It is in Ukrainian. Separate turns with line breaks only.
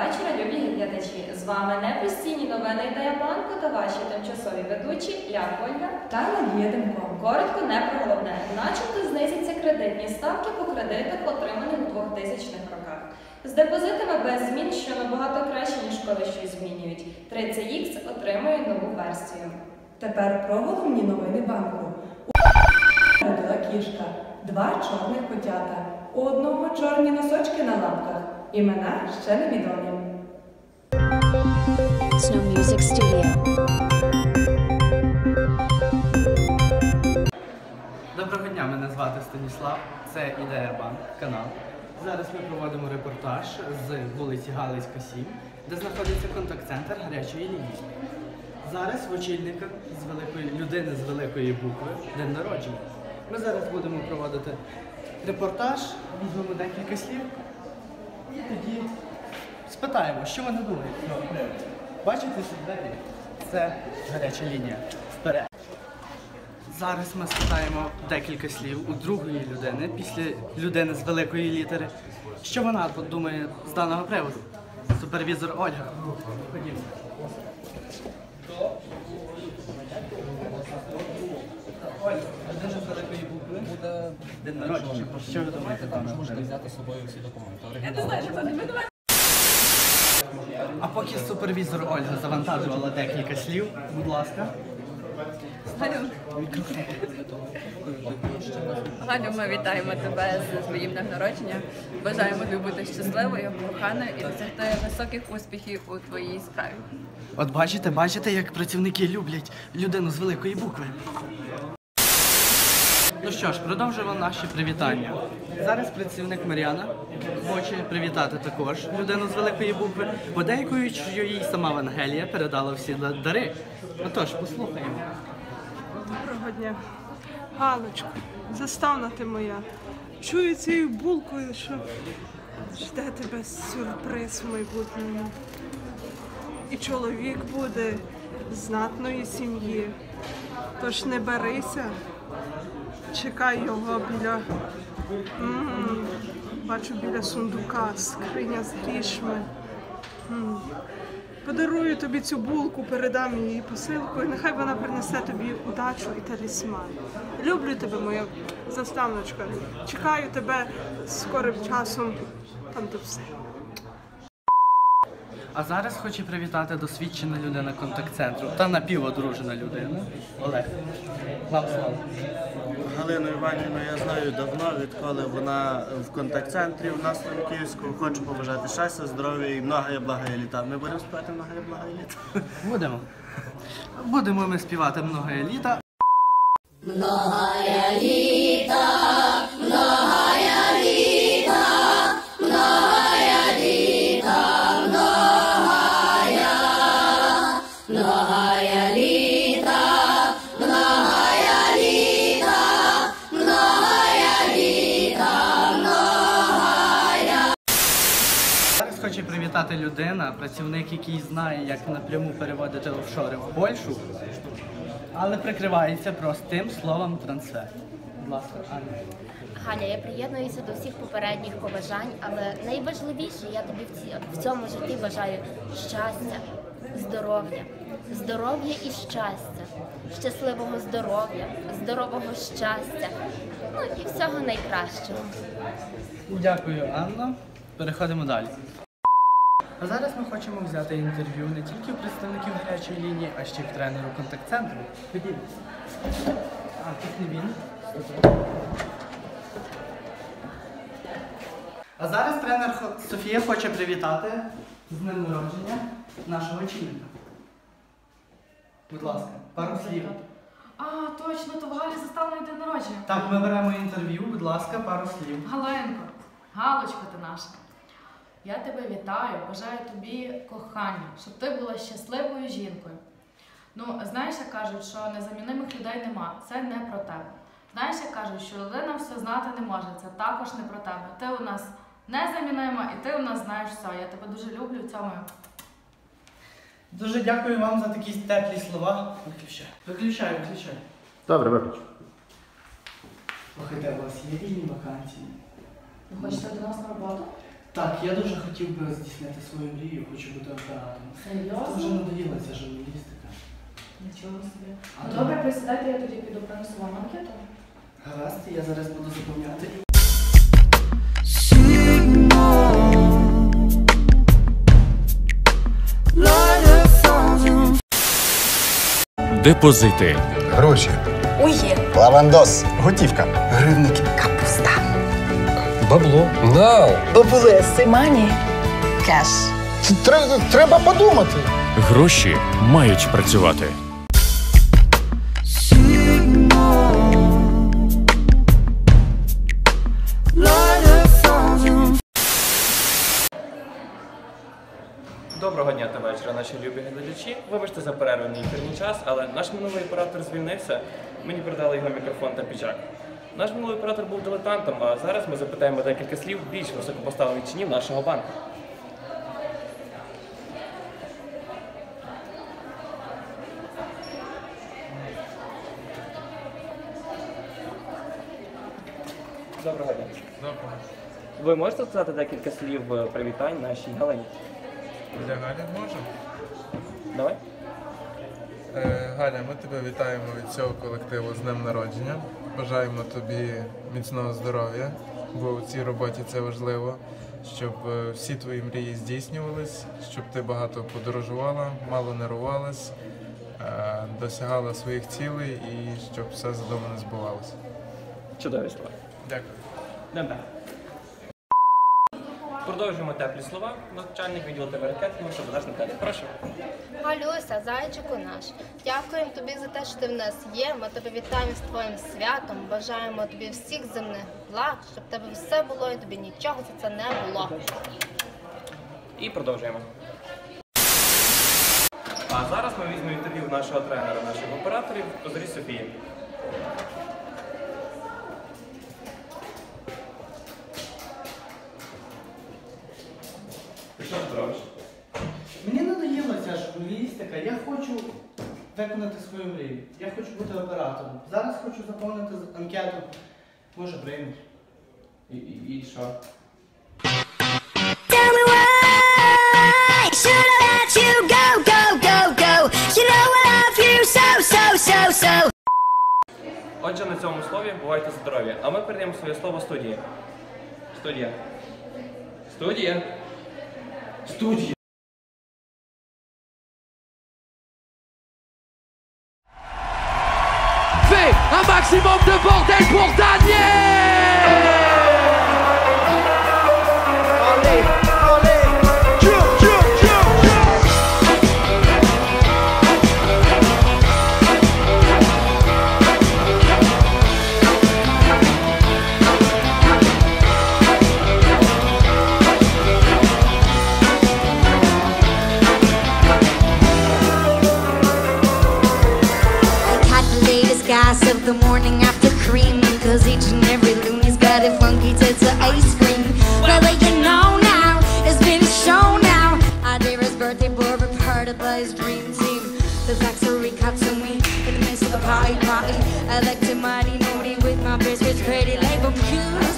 Вечора, любі глядачі! З вами непостійні новини Ідея банку та ваші тимчасові ведучі Я Ольга.
Та Надія Демко.
Коротко не про головне. Начебто знизяться кредитні ставки по кредитах, отриманих у 2000-х роках. З депозитами без змін, що набагато краще, ніж коли щось змінюють. 30X отримує нову версію.
Тепер про головні новини банку. У родила кішка, два чорних котята, у одного чорні носочки на лапках. Імена ще невідомі.
Snow Music Studio.
Доброго дня, мене звати Станіслав. Це Ідея Банк, канал. Зараз ми проводимо репортаж з вулиці Галицька 7, де знаходиться контакт-центр гарячої лінії. Зараз в очільника з великої людини з великої букви день народження. Ми зараз будемо проводити репортаж, візьмемо декілька слів і тоді спитаємо, що вони думають про привід. Бачите що двері? Це гаряча лінія. Вперед. Зараз ми спитаємо декілька слів у другої людини, після людини з великої літери. Що вона думає з даного приводу? Супервізор Ольга. Ходімо. Ольга, людина з великої букви буде день народження. Що ви думаєте даного
Можете взяти з собою всі документи.
А поки супервізор Ольга завантажувала декілька слів, будь ласка.
Галю, ми вітаємо тебе з своїм днем народження. Бажаємо тобі бути щасливою, коханою і досягти високих успіхів у твоїй справі.
От бачите, бачите, як працівники люблять людину з великої букви. Ну що ж, продовжуємо наші привітання. Зараз працівник Мар'яна хоче привітати також людину з великої букви, подейкують, що їй сама Вангелія передала всі дари. Отож, послухаємо.
Доброго дня. Галочко, заставна ти моя. Чую цією булкою, що жде тебе сюрприз в майбутньому. І чоловік буде знатної сім'ї. Тож не берися, чекай його біля. Бачу біля сундука, скриня з грішми. Подарую тобі цю булку, передам її посилкою. Нехай вона принесе тобі удачу і талісман. Люблю тебе, моя заставночка. Чекаю тебе скорим часом. Там до все.
А зараз хочу привітати досвідчена людина контакт-центру та напіводружена людина. Олег. Вам слово.
Галину Іванівну я знаю давно, відколи вона в контакт-центрі у нас в Франківську. Хочу побажати щастя, здоров'я і многое благає літа. Ми будемо співати многое благає літа.
Будемо. Будемо ми співати много еліта. Зараз хочу людина, працівник, який знає, як напряму переводити офшори в Польщу, але прикривається простим словом трансфер. Будь ласка, Аня.
Галя, я приєднуюся до всіх попередніх побажань, але найважливіше я тобі в, ці, в цьому житті бажаю щастя, здоров'я, здоров'я і щастя, щасливого здоров'я, здорового щастя, ну і всього найкращого.
Дякую, Анна. Переходимо далі. А зараз ми хочемо взяти інтерв'ю не тільки у представників гарячої лінії, а ще й в тренеру контакт-центру. А, тут не він. А зараз тренер Софія хоче привітати з днем народження нашого очільника. Будь ласка, пару слів.
А, точно, то в Галі заставлений день народження.
Так, ми беремо інтерв'ю, будь ласка, пару слів.
Галенко, Галочка ти наша. Я тебе вітаю, бажаю тобі кохання, щоб ти була щасливою жінкою. Ну, знаєш, як кажуть, що незамінимих людей нема. Це не про тебе. Знаєш, як кажуть, що людина все знати не може. Це також не про тебе. Ти у нас незамінима і ти у нас знаєш все. Я тебе дуже люблю в цьому.
Дуже дякую вам за такі теплі слова. Виключай. Виключай, виключай.
Добре, виключу.
Слухайте, у вас є вільні вакансії?
Ви хочете до нас на роботу?
Так, я дуже хотів би здійснити свою мрію, хочу бути оператором. Це вже надоїла ця журналістика.
Нічого собі.
А
Ну
то-
добре, присідайте, я тоді піду принесу вам анкету.
Гаразд, я зараз буду заповняти.
Депозити.
Гроші.
Ує.
Лавандос. Готівка. Гривники.
Капуста.
Бабло. Нау.
Бабулеси. Мані. Кеш.
Треба, треба подумати.
Гроші мають працювати.
Доброго дня та вечора, наші любі глядачі. Вибачте за перерву на ефірний час, але наш минулий оператор звільнився. Мені передали його мікрофон та піджак. Наш минулий оператор був дилетантом, а зараз ми запитаємо декілька слів більш високопоставлених чинів нашого банку. Доброго дня.
Доброго.
Ви можете сказати декілька слів е, привітань нашій Галині?
Для Галі може?
Давай.
Е, Галя, ми тебе вітаємо від цього колективу з днем народження. Бажаємо тобі міцного здоров'я, бо у цій роботі це важливо, щоб е, всі твої мрії здійснювались, щоб ти багато подорожувала, мало нервувалась, е, досягала своїх цілей і щоб все задумане збувалося.
Чудові слова.
Дякую.
Добре. Продовжуємо теплі слова. Начальник відділу ТВ ракетного, щоб наш Наталі. Прошу.
Галюся, зайчику наш, дякуємо тобі за те, що ти в нас є. Ми тебе вітаємо з твоїм святом. Бажаємо тобі всіх земних благ, щоб тебе все було і тобі нічого за це не було.
І продовжуємо. А зараз ми візьмемо інтерв'ю нашого тренера, наших операторів, Козарі Софії.
Я хочу виконати свою мрію. Я хочу бути оператором. Зараз хочу заповнити анкету. Може приймуть.
І, і, і що? Отже, на цьому слові бувайте здорові. А ми передаємо своє слово студії. Студія. Студія. Студія.
Maximum de bordel pour Daniel
The of.